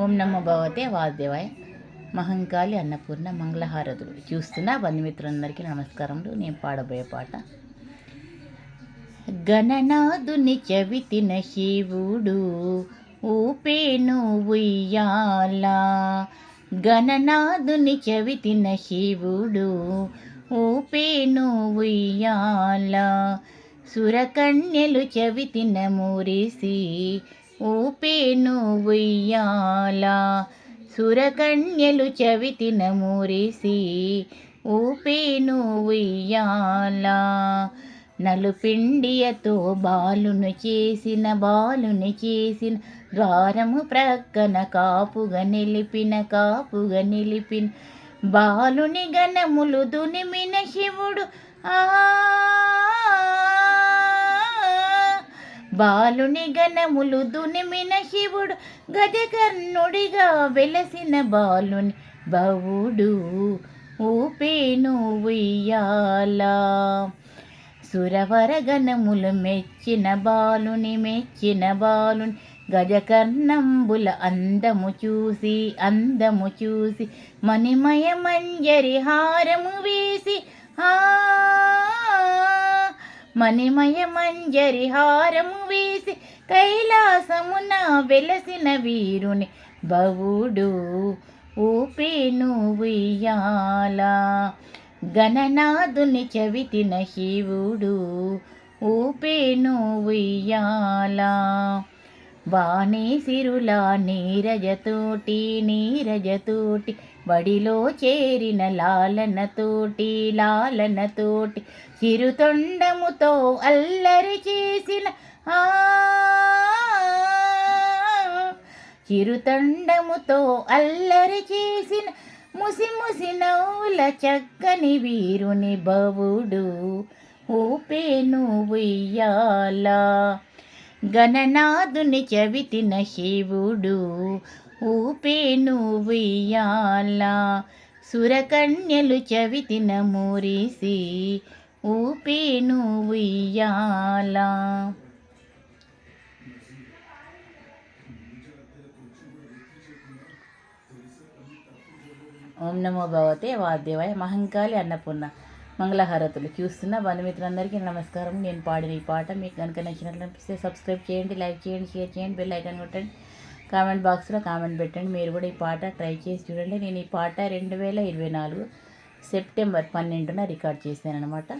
ఓం నమో భగవతే వాసుదేవాయ. మహంకాళి అన్నపూర్ణ మంగళహారతులు. చూస్తున్న బంధుమిత్రులందరికీ నమస్కారములు. నేను పాడబోయే పాట. గణనాథుని చవితిన శివుడు ఊపేను ఉయ్యాలా. గణనాథుని చవితిన శివుడు ఊపేను ఉయ్యాలా. సురకన్యలు చవితిన మురిసి ఊపేను ఉయ్యాల. సురకన్యలు చవితిన మురిసి ఊపేను ఉయ్యాల. నలుపిండియతో బాలును చేసిన బాలుని చేసిన ద్వారము ప్రక్కన కాపుగా నిలిపిన కాపుగా నిలిపిన బాలుని గణములు దునిమిన శివుడు. ఆ బాలుని గణములు దునిమిన శివుడు గజకర్ణుడిగా వెలసిన బాలుని బవుడు ఊపేను ఉయ్యాలా. సురవర గణములు మెచ్చిన బాలుని మెచ్చిన బాలుని గజకర్ణంబుల అందము చూసి అందము చూసి మణిమయ మంజరి హారము వేసి ఆ మణిమయ మంజరి హారము వేసి కైలాసమున వెలసిన వీరుని బవుడు ఊపేను ఉయ్యాలా గణనాథుని చవితిన శివుడు ఊపేను ఉయ్యాల వాణి నీరజతోటి నీరజతోటి బడిలో చేరిన లాలనతోటి లాలనతోటి చిరుతొండముతో అల్లరి చేసిన ఆ చిరుతండముతో అల్లరి చేసిన ముసి ముసి నవ్వుల చక్కని వీరుని బవుడు ఊపేను ఉయ్యాల గణనాథుని చవితిన శివుడు ఊపేను ఉయ్యాల. సురకన్యలు చవితిన మురిసి ఊపేను ఉయ్యాల. ఓం నమో భగవతే వాద్యవాయ మహంకాళి అన్నపూర్ణ. మంగళహారతులు. చూస్తున్న బంధుమిత్రులందరికీ నమస్కారం. నేను పాడిన ఈ పాట మీకు కనుక నచ్చినట్లు అనిపిస్తే సబ్స్క్రైబ్ చేయండి లైక్ చేయండి షేర్ చేయండి బెల్ ఐకాన్ కొట్టండి. కామెంట్ బాక్స్లో కామెంట్ పెట్టండి. మీరు కూడా ఈ పాట ట్రై చేసి చూడండి. నేను ఈ పాట రెండు వేల ఇరవై నాలుగు సెప్టెంబర్ పన్నెండున రికార్డ్ చేశాను అనమాట